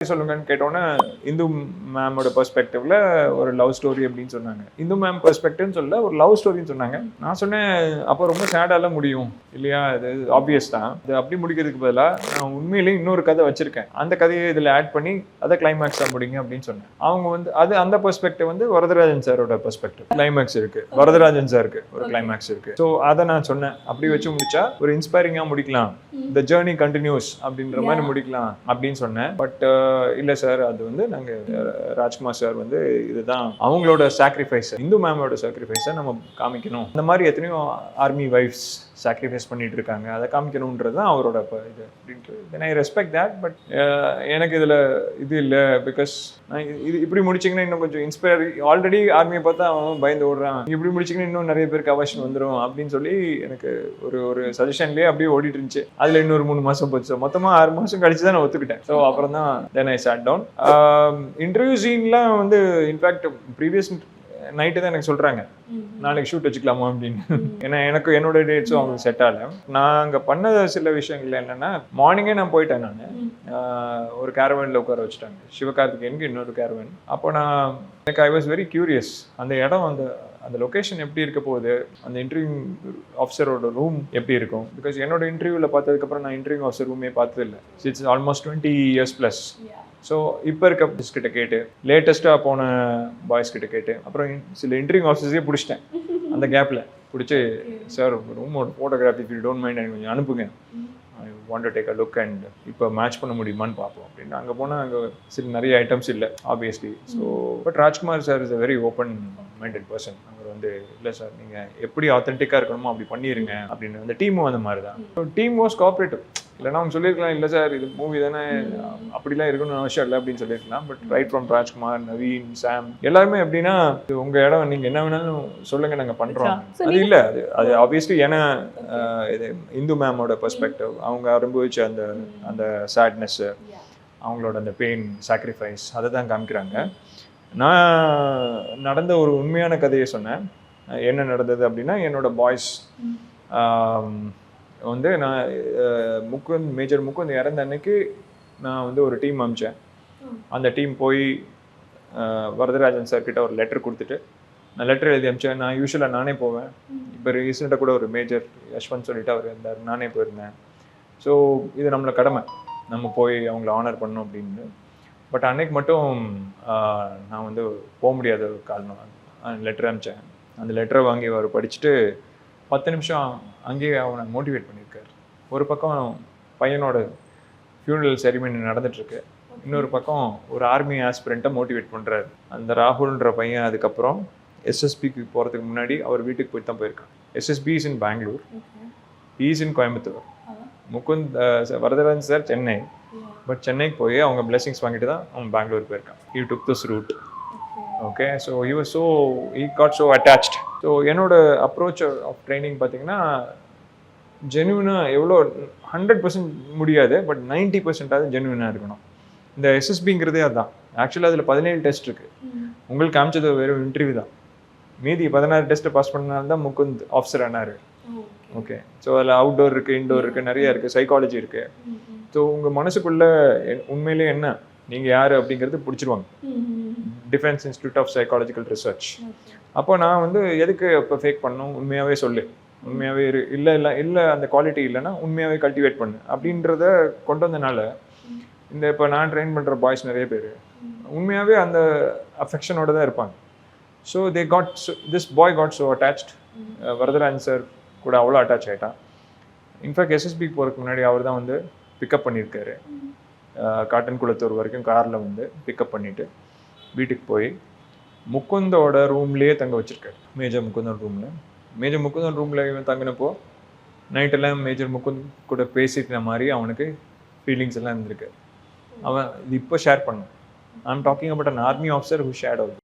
சொல்லுங்கன்னு கேட்டோன்னே இந்து மேமோட பெர்ஸ்பெக்டிவ்ல ஒரு லவ் ஸ்டோரி அப்படின்னு சொன்னாங்க. இந்து மேம் பெர்ஸ்பெக்டிவ்னு சொல்ல ஒரு லவ் ஸ்டோரின்னு சொன்னாங்க. நான் சொன்னேன் அப்போ ரொம்ப சேடால முடியும். இல்லையா? இது ஆப்வியஸ் தான். இது அப்படி முடிக்கிறதுக்கு பதிலாக நான் உண்மையிலேயே இன்னொரு கதை வச்சிருக்கேன். அந்த கதையை இதில் ஆட் பண்ணி அதை கிளைமேக்ஸாக முடிங்க அப்படின்னு சொன்னேன். அவங்க வந்து அது அந்த பெர்ஸ்பெக்டிவ் வந்து வரதராஜன் சாரோட பெர்ஸ்பெக்டிவ் கிளைமேக்ஸ் இருக்கு. வரதராஜன் சாருக்கு ஒரு கிளைமேக்ஸ் இருக்கு. ஸோ அதை நான் சொன்னேன். அப்படி வச்சு முடிச்சா ஒரு இன்ஸ்பைரிங்காக முடிக்கலாம். த ஜேர்னி கண்டினியூஸ் அப்படின்ற மாதிரி முடிக்கலாம் அப்படின்னு சொன்னேன். பட் இல்லை சார் அது வந்து நாங்கள் ராஜ்குமார் சார் வந்து இதுதான் அவங்களோட சாக்ரிஃபைஸ் இந்து மேமோட சாக்ரிஃபைஸை நம்ம காமிக்கணும். இந்த மாதிரி எத்தனையோ ஆர்மி வைஃப்ஸ் சாக்ரிஃபைஸ் பண்ணிட்டு இருக்காங்க. அதை காமிக்கணுன்றது தான் அவரோட இப்போ இது அப்படின்ட்டு. Then I respect that but எனக்கு இதில் இது இல்லை பிகாஸ் நான் இது- இப்படி முடிச்சிங்கன்னா இன்னும் கொஞ்சம் இன்ஸ்பயர் ஆல்ரெடி ஆர்மியை பார்த்தா அவன் பயந்து ஓடுறான். இப்படி முடிச்சிங்கன்னா இன்னும் நிறைய பேருக்கு அவசியம் வந்துடும் அப்படின்னு சொல்லி எனக்கு ஒரு ஒரு சஜஷன்லேயே அப்படியே ஓடிட்டு இருந்துச்சு. அதில் இன்னொரு மூணு மாதம் போச்சு. மொத்தமாக ஆறு மாதம் கழிச்சு தான் நான் ஒத்துக்கிட்டேன். ஸோ அப்புறம் தான் then I sat down interview சீன்லாம் வந்து இன்ஃபேக்ட் ப்ரீவியஸ் நைட்டு தான் எனக்கு சொல்கிறாங்க நாளைக்கு ஷூட் வச்சுக்கலாமா அப்படின்னு. ஏன்னா எனக்கு என்னோட டேட்ஸும் அவங்களுக்கு செட் ஆகல. நான் அங்கே பண்ண சில விஷயங்கள் என்னன்னா மார்னிங்கே நான் போயிட்டேன் நான். ஒரு கேரவனில் உட்கார வச்சுட்டாங்க. சிவகார்த்திகேயனுக்கு இன்னொரு கேரவன் அப்போ நான் எனக்கு ஐ வாஸ் வெரி கியூரியஸ் அந்த இடம் அந்த அந்த லொகேஷன் எப்படி இருக்க போகுது? அந்த இன்டர்வியூ ஆஃபீஸரோட ரூம் எப்படி இருக்கும்? பிகாஸ் என்னோட இன்டர்வியூவில் பார்த்ததுக்கப்புறம் நான் இன்டர்வியூ ஆஃபீஸர் ரூமே பார்த்ததில்ல. It's almost twenty years plus so இப்போ இருக்க பாய்ஸ் கிட்ட கேட்டு லேட்டஸ்ட்டாக போன பாய்ஸ் கிட்ட கேட்டு அப்புறம் சில இன்டர்வியூ ஆஃபீஸே பிடிச்சிட்டேன். அந்த கேப்பில் பிடிச்சி சார் ரூமோட ஃபோட்டோகிராஃபி இஃப் டோன்ட் மைண்ட் எனக்கு கொஞ்சம் அனுப்புங்க. I want to take a look and இப்போ மேட்ச் பண்ண முடியுமான்னு பார்ப்போம். அப்படின்னு அங்கே போனால் அங்கே சில நிறைய ஐட்டம்ஸ் இல்லை obviously so but Rajkumar sir is a very open minded person அவர் வந்து இல்லை சார் நீங்கள் எப்படி ஆத்தென்டிக்காக இருக்கணுமோ அப்படி பண்ணிடுங்க அப்படின்னு அந்த டீமும் அந்த மாதிரி தான் ஸோ டீம் வாஸ் கோஆப்ரேட்டிவ் இல்லைன்னா அவங்க சொல்லியிருக்கலாம் இல்லை சார் இது மூவி தானே அப்படிலாம் இருக்கணும்னு அவசியம் இல்லை அப்படின்னு சொல்லியிருக்கலாம். But right from Rajkumar Naveen Sam எல்லாருமே எப்படின்னா இது உங்கள் இடம் நீங்கள் என்ன வேணாலும் சொல்லுங்க நாங்கள் பண்ணுறோம் அது இல்லை அது அது ஆப்வியஸ்லி ஏன்னா இது இந்து மேமோட பெர்ஸ்பெக்டிவ் அவங்க அனுபவிச்ச அந்த அந்த சேட்னஸ்ஸு அவங்களோட அந்த பெயின் சாக்ரிஃபைஸ் அதை தான் காமிக்கிறாங்க. நான் நடந்த ஒரு உண்மையான கதையை சொன்னேன். என்ன நடந்தது அப்படின்னா என்னோட பாய்ஸ் வந்து நான் அஹ், முகுந்த் மேஜர் முகுந்த் இறந்த அன்னைக்கு நான் வந்து ஒரு டீம் அமிச்சேன். அந்த டீம் போய் வரதராஜன் சார் கிட்ட ஒரு லெட்டர் கொடுத்துட்டு நான் லெட்டர் எழுதி அமிச்சேன். நான் யூஸ்வலாக நானே போவேன். இப்போ ரீசெண்டாக கூட ஒரு மேஜர் யஷ்வந்த் சொல்லிட்டு அவர் இருந்தார். நானே போயிருந்தேன். ஸோ இது நம்மளோட கடமை. நம்ம போய் அவங்கள ஆனர் பண்ணணும் அப்படின்னு. பட் அன்னைக்கு மட்டும் நான் வந்து போக முடியாத ஒரு காரணம் லெட்டர் அனுப்பிச்சேன் அந்த லெட்டரை வாங்கி அவர் படிச்சுட்டு பத்து நிமிஷம் அங்கேயே அவனை மோட்டிவேட் பண்ணியிருக்காரு. ஒரு பக்கம் பையனோட ஃபியூனரல் செரிமனி நடந்துட்டுருக்கு. இன்னொரு பக்கம் ஒரு ஆர்மி ஆஸ்பிரண்ட்டை மோட்டிவேட் பண்ணுறாரு அந்த ராகுல்ன்ற பையன் அதுக்கப்புறம் எஸ்எஸ்பிக்கு போகிறதுக்கு முன்னாடி அவர் வீட்டுக்கு போய் தான் போயிருக்கான் SSB is in Bangalore is in Coimbatore Mukund Varadarajan sir Chennai. But சென்னைக்கு போய் அவங்க பிளெஸிங்ஸ் வாங்கிட்டு தான் அவன் பெங்களூர் போயிருக்கான். You took this route okay so he was so he got so attached. So என்னோட அப்ரோச் ஆஃப் ட்ரைனிங் பார்த்தீங்கன்னா ஜென்யூனாக எவ்வளோ ஹண்ட்ரட் பர்சன்ட் முடியாது பட் நைன்ட்டி பர்சன்டாவது ஜென்யூனாக இருக்கணும். இந்த எஸ்எஸ்பிங்கிறதே அதுதான் ஆக்சுவலாக அதில் பதினேழு டெஸ்ட் இருக்குது உங்களுக்கு காமிச்சது வெறும் இன்டர்வியூ தான். மீதி பதினாறு டெஸ்ட்டை பாஸ் பண்ணனால தான் முகுந்த் ஆஃபீஸர் ஆனார். ஓகே. ஸோ அதில் அவுட்டோர் இருக்குது இன்டோர் இருக்குது நிறைய இருக்குது சைக்காலஜி இருக்குது ஸோ உங்கள் மனசுக்குள்ளே உண்மையிலேயே என்ன? நீங்கள் யார் அப்படிங்கிறது பிடிச்சிருவாங்க. Defence institute of psychological research அப்போ நான் வந்து எதுக்கு இப்போ ஃபேக் பண்ணணும்? உண்மையாகவே சொல்லு. உண்மையாகவே இரு. இல்லை இல்லை இல்லை அந்த குவாலிட்டி இல்லைன்னா உண்மையாகவே கல்டிவேட் பண்ணு. அப்படின்றத கொண்டு வந்தனால இந்த இப்போ நான் ட்ரெயின் பண்ணுற பாய்ஸ் நிறைய பேர் உண்மையாகவே அந்த அஃபெக்ஷனோட தான் இருப்பாங்க. So they got this boy got so attached Varadarajan sir கூட அவ்வளோ அட்டாச் ஆகிட்டான் இன்ஃபேக்ட் எஸ்எஸ்பிக்கு போகிறதுக்கு முன்னாடி அவர் தான் வந்து பிக்கப் பண்ணியிருக்காரு. காட்டன் குளத்தூர் வரைக்கும் காரில் வந்து பிக்கப் பண்ணிவிட்டு வீட்டுக்கு போய் முக்குந்தோட ரூம்லேயே தங்க வச்சுருக்காரு. மேஜர் முக்குந்தன் ரூமில் மேஜர் முக்குந்தன் ரூமில் இவன் தங்கினப்போ நைட்டெல்லாம் மேஜர் முக்குந்த் கூட பேசிக்கிற மாதிரி அவனுக்கு ஃபீலிங்ஸ் எல்லாம் இருந்திருக்கு. அவன் இது இப்போ ஷேர் பண்ணான் I'm talking about an army officer who shed off